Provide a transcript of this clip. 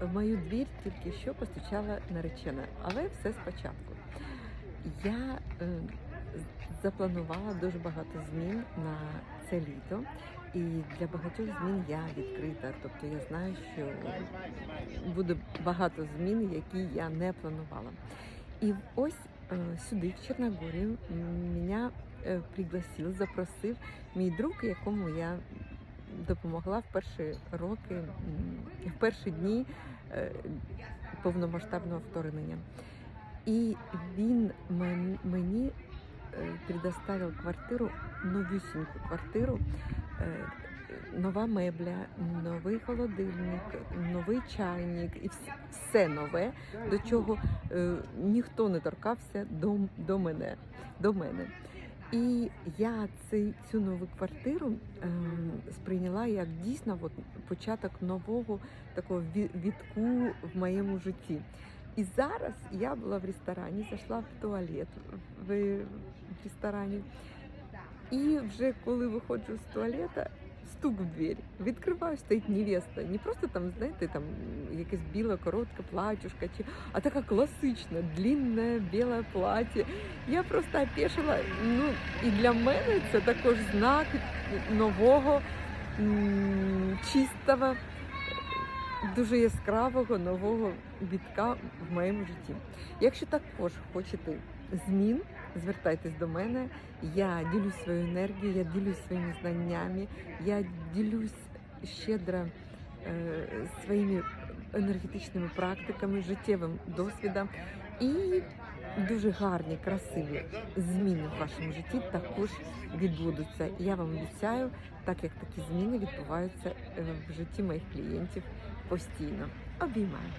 в мою двір тільки що постучала наречена, але все спочатку. Я е, запланувала дуже багато змін на це літо, і для багатьох змін я відкрита. Тобто я знаю, що буде багато змін, які я не планувала. І ось е, сюди, в Чорногорію, мене е, пригласив, запросив мій друг, якому я допомогла в перші роки, в перші дні е, повномасштабного вторгнення. І він мені е, предоставив квартиру, новісіньку квартиру, е, нова мебля, новий холодильник, новий чайник і все нове, до чого ніхто не торкався до, до мене. До мене. І я цей, цю нову квартиру е, сприйняла як дійсно от, початок нового такого ві- вітку в моєму житті. І зараз я була в ресторані, зайшла в туалет в, в ресторані. І вже коли виходжу з туалета, стук в двері. Відкриваю, стоїть невеста. Не просто там, знаєте, там якесь біле, коротке платьюшко, чи, а така класична, длінне біле плаття. Я просто опешила. Ну, і для мене це також знак нового, чистого, дуже яскравого нового вітка в моєму житті. Якщо також хочете змін, звертайтесь до мене. Я ділюсь своєю енергією, я ділюсь своїми знаннями, я ділюсь щедро е, своїми енергетичними практиками, життєвим досвідом і дуже гарні, красиві зміни в вашому житті також відбудуться. Я вам обіцяю, так як такі зміни відбуваються е, в житті моїх клієнтів постійно. Обіймаю.